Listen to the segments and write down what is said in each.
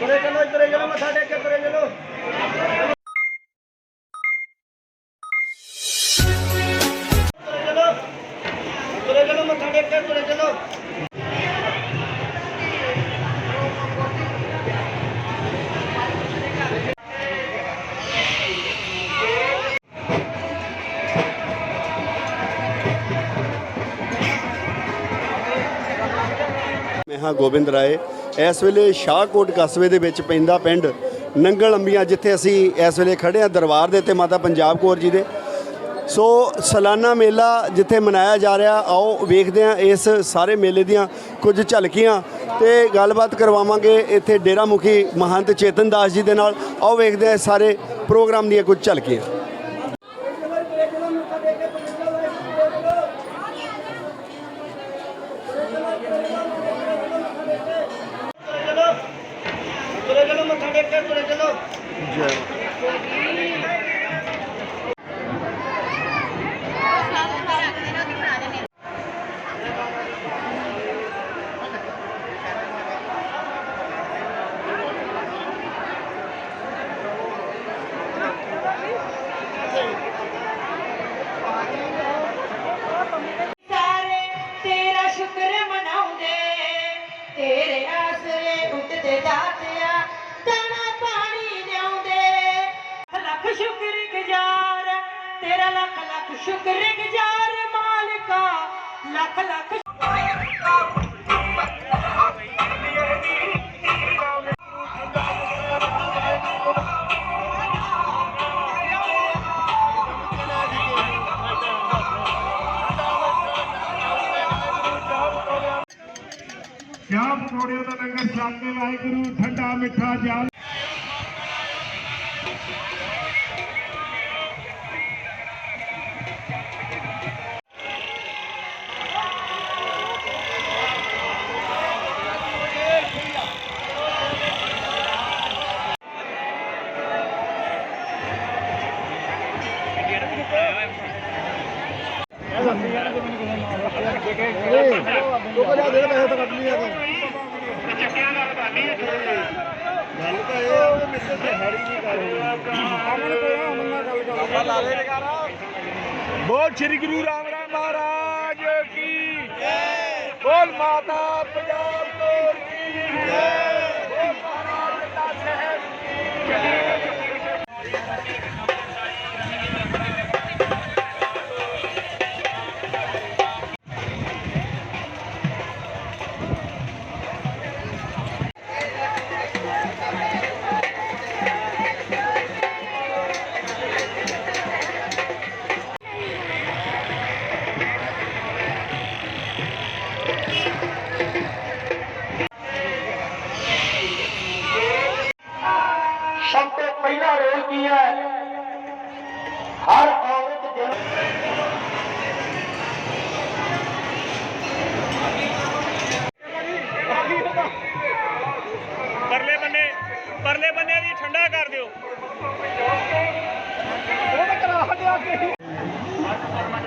ਤੁਰੇ ਚਲੋ ਤੁਰੇ ਚਲੋ ਮੱਥਾ ਟੇਕ ਕੇ ਤੁਰੇ ਚਲੋ। ਮੈਂ ਹਾਂ ਗੋਬਿੰਦ ਰਾਏ। ਇਸ ਵੇਲੇ ਸ਼ਾਹਕੋਟ ਕਸਬੇ ਦੇ ਵਿੱਚ ਪੈਂਦਾ ਪਿੰਡ ਨੰਗਲ ਅੰਬੀਆਂ, ਜਿੱਥੇ ਅਸੀਂ ਇਸ ਵੇਲੇ ਖੜੇ ਹਾਂ ਦਰਬਾਰ ਦੇ ਤੇ ਮਾਤਾ ਪੰਜਾਬ ਕੌਰ ਜੀ ਦੇ। ਸੋ ਸਾਲਾਨਾ ਮੇਲਾ ਜਿੱਥੇ ਮਨਾਇਆ ਜਾ ਰਿਹਾ, ਆਓ ਵੇਖਦੇ ਹਾਂ ਇਸ ਸਾਰੇ ਮੇਲੇ ਦੀਆਂ ਕੁਝ ਝਲਕੀਆਂ ਤੇ ਗੱਲਬਾਤ ਕਰਵਾਵਾਂਗੇ ਇੱਥੇ ਡੇਰਾ ਮੁਖੀ ਮਹੰਤ ਚੇਤਨ ਦਾਸ ਜੀ ਦੇ ਨਾਲ। ਆਓ ਵੇਖਦੇ ਹਾਂ ਇਸ ਸਾਰੇ ਪ੍ਰੋਗਰਾਮ ਦੀਆਂ ਕੁਝ ਝਲਕੀਆਂ ਚਲੋ ਤੁਰੇ ਚਲੋ ਮੱਥਾ ਟੇਕ ਕੇ ਤੁਰੇ ਚਲੋ ਸਾਰੇ ਤੇਰਾ ਸ਼ੁਕਰ ਮਨਾਉਂਦੇ ਤੇਰੇ ਆਸਰੇ ਉੱਠਦੇ ਦਾਤਿਆ तेरा लख लख शुक्र गुजार मालिका लख लख श्याम पकौड़ियों का लंगर वाहगुरु ठंडा मिठा जाल। ਬੋਲ ਸ੍ਰੀ ਗੁਰੂ ਰਾਮ ਰਾਮ ਮਹਾਰਾਜ ਕੀ ਜੈ। ਬੋਲ ਮਾਤਾ ਪੰਜਾਬ ਕੋਰ ਕੀ ਜੈ। ਬੋਲ ਮਹਾਰਾਜ ਦਾ ਸਾਹਿਬ ਕੀ ਜੈ।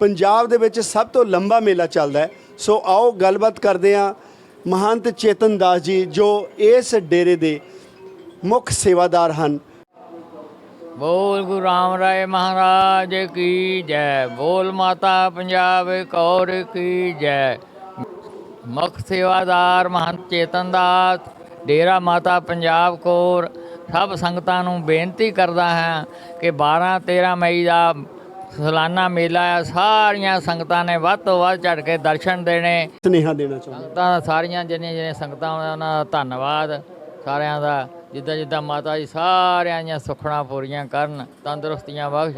ਪੰਜਾਬ ਦੇ ਵਿੱਚ ਸਭ ਤੋਂ ਲੰਬਾ ਮੇਲਾ ਚੱਲਦਾ ਹੈ। ਸੋ ਆਓ ਗੱਲਬਾਤ ਕਰਦੇ ਹਾਂ ਮਹੰਤ ਚੇਤਨ ਦਾਸ ਜੀ, ਜੋ ਇਸ ਡੇਰੇ ਦੇ ਮੁੱਖ ਸੇਵਾਦਾਰ ਹਨ। ਬੋਲ ਗੁਰੂ ਰਾਮ ਰਾਏ ਮਹਾਰਾਜ ਕੀ ਜੈ, ਬੋਲ ਮਾਤਾ ਪੰਜਾਬ ਕੌਰ ਕੀ ਜੈ। ਮੁੱਖ ਸੇਵਾਦਾਰ ਮਹੰਤ ਚੇਤਨ ਦਾਸ, ਡੇਰਾ ਮਾਤਾ ਪੰਜਾਬ ਕੌਰ, ਸਭ ਸੰਗਤਾਂ ਨੂੰ ਬੇਨਤੀ ਕਰਦਾ ਹਾਂ ਕਿ 12 13 ਮਈ ਦਾ ਸਾਲਾਨਾ ਮੇਲਾ ਹੈ ਸਾਰੀਆਂ ਸੰਗਤਾਂ ਨੇ ਵੱਧ ਤੋਂ ਵੱਧ ਚੜ ਕੇ ਦਰਸ਼ਨ ਦੇਣੇ। ਸੁਨੇਹਾ ਦੇਣਾ ਚਾਹੁੰਦਾ ਸੰਗਤਾਂ ਸਾਰੀਆਂ ਜਿੰਨੀਆਂ ਜਿੰਨੀਆਂ ਸੰਗਤਾਂ ਉਹਨਾਂ ਦਾ ਧੰਨਵਾਦ। ਸਾਰਿਆਂ ਦਾ ਜਿੱਦਾਂ ਜਿੱਦਾਂ ਮਾਤਾ ਜੀ ਸਾਰਿਆਂ ਦੀਆਂ ਸੁਖਣਾ ਪੂਰੀਆਂ ਕਰਨ ਤੰਦਰੁਸਤੀਆਂ ਬਖਸ਼